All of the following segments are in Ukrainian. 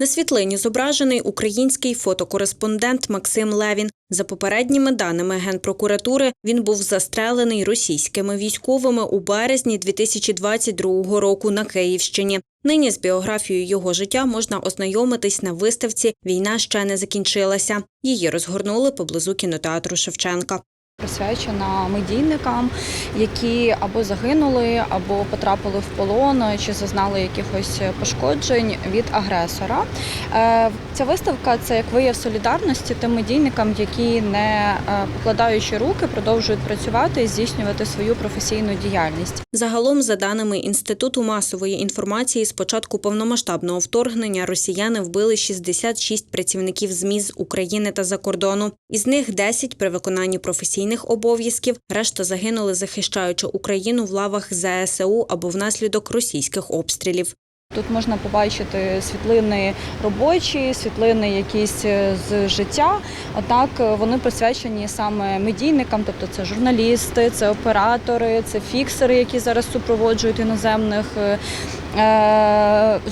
На світлині зображений український фотокореспондент Максим Левін. За попередніми даними Генпрокуратури, він був застрелений російськими військовими у березні 2022 року на Київщині. Нині з біографією його життя можна ознайомитись на виставці Війна ще не закінчилася. Її розгорнули поблизу кінотеатру Шевченка. Присвячена медійникам, які або загинули, або потрапили в полон, чи зазнали якихось пошкоджень від агресора. Е, Ця виставка це як вияв солідарності тим медійникам, які не е, покладаючи руки, продовжують працювати і здійснювати свою професійну діяльність. Загалом, за даними Інституту масової інформації, з початку повномасштабного вторгнення росіяни вбили 66 працівників ЗМІ з України та за кордону. Із них 10 при виконанні професійних обов'язків, решта загинули, захищаючи Україну в лавах ЗСУ або внаслідок російських обстрілів. Тут можна побачити світлини робочі, світлини якісь е, з життя. Однак е, вони присвячені саме медійникам, тобто це журналісти, це оператори, це фіксери, які зараз супроводжують іноземних е,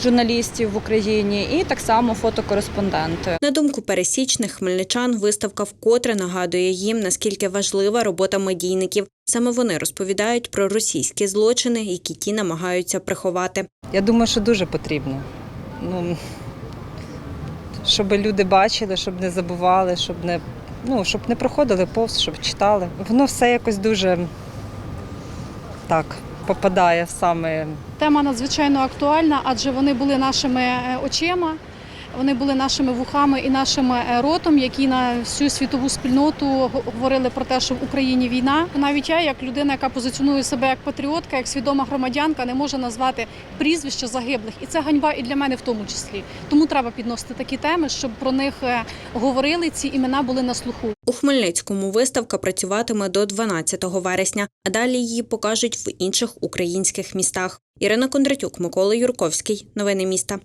журналістів в Україні, і так само фотокореспонденти. На думку пересічних хмельничан, виставка вкотре нагадує їм, наскільки важлива робота медійників. Саме вони розповідають про російські злочини, які ті намагаються приховати. Я думаю, що дуже потрібно. Ну, щоб люди бачили, щоб не забували, щоб не, ну, щоб не проходили повз, щоб читали. Воно все якось дуже так попадає саме Тема надзвичайно актуальна, адже вони були нашими е, очима, вони були нашими вухами і нашим е, ротом, які на всю світову спільноту говорили про те, що в Україні війна. Навіть я, як людина, яка позиціонує себе як патріотка, як свідома громадянка, не може назвати прізвища загиблих, і це ганьба і для мене в тому числі. Тому треба підносити такі теми, щоб про них е, говорили. Ці імена були на слуху. У Хмельницькому виставка працюватиме до 12 вересня, а далі її покажуть в інших українських містах. Ірина Кондратюк, Микола Юрковський. Новини міста.